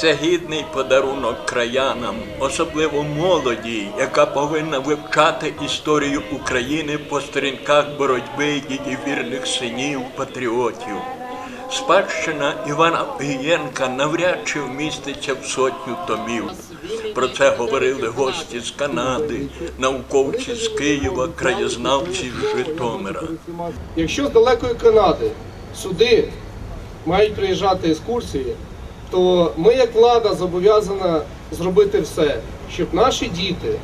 Це гідний подарунок краянам, особливо молоді, яка повинна вивчати історію України по сторінках боротьби її вірних синів, патріотів. Спадщина Івана Огієнка навряд чи вміститься в сотню томів. Про це говорили гості з Канади, науковці з Києва, краєзнавці з Житомира. Якщо з далекої Канади сюди мають приїжджати екскурсії, то ми, як влада, зобов'язана зробити все, щоб наші діти,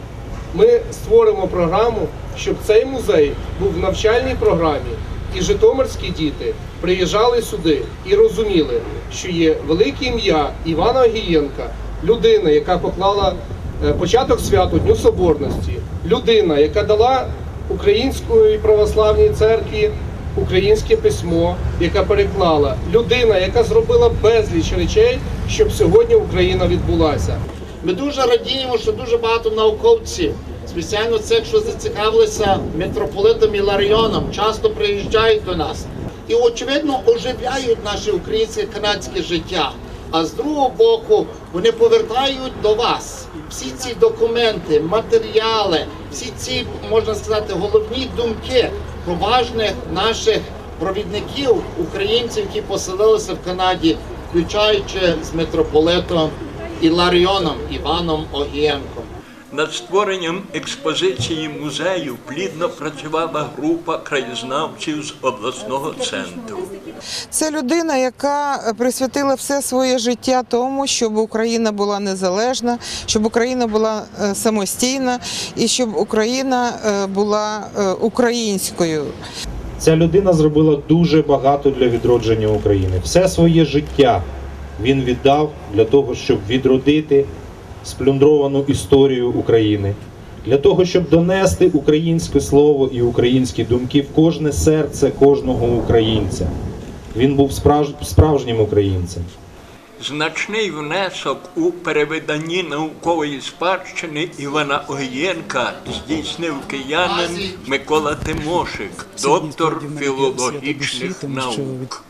ми створимо програму, щоб цей музей був в навчальній програмі, і житомирські діти приїжджали сюди і розуміли, що є велике ім'я Івана Огієнка, людина, яка поклала е, початок святу Дню Соборності, людина, яка дала Української православній церкві українське письмо, яка переклала людина, яка зробила безліч речей, щоб сьогодні Україна відбулася. Ми дуже радіємо, що дуже багато науковців, спеціально цих, що зацікавилися митрополитом Іларіоном, часто приїжджають до нас і, очевидно, оживляють наше українське канадське життя. А з другого боку, вони повертають до вас всі ці документи, матеріали, всі ці, можна сказати, головні думки про важних наших провідників, українців, які поселилися в Канаді, включаючи з митрополитом Іларіоном Іваном Огієнком. Над створенням експозиції музею плідно працювала група краєзнавців з обласного центру. Це людина, яка присвятила все своє життя тому, щоб Україна була незалежна, щоб Україна була е, самостійна і щоб Україна е, була е, українською. Ця людина зробила дуже багато для відродження України. Все своє життя він віддав для того, щоб відродити сплюндровану історію України, для того, щоб донести українське слово і українські думки в кожне серце кожного українця. Він був справж... справжнім українцем. Значний внесок у перевиданні наукової спадщини Івана Огієнка здійснив киянин Микола Тимошик, доктор філологічних наук.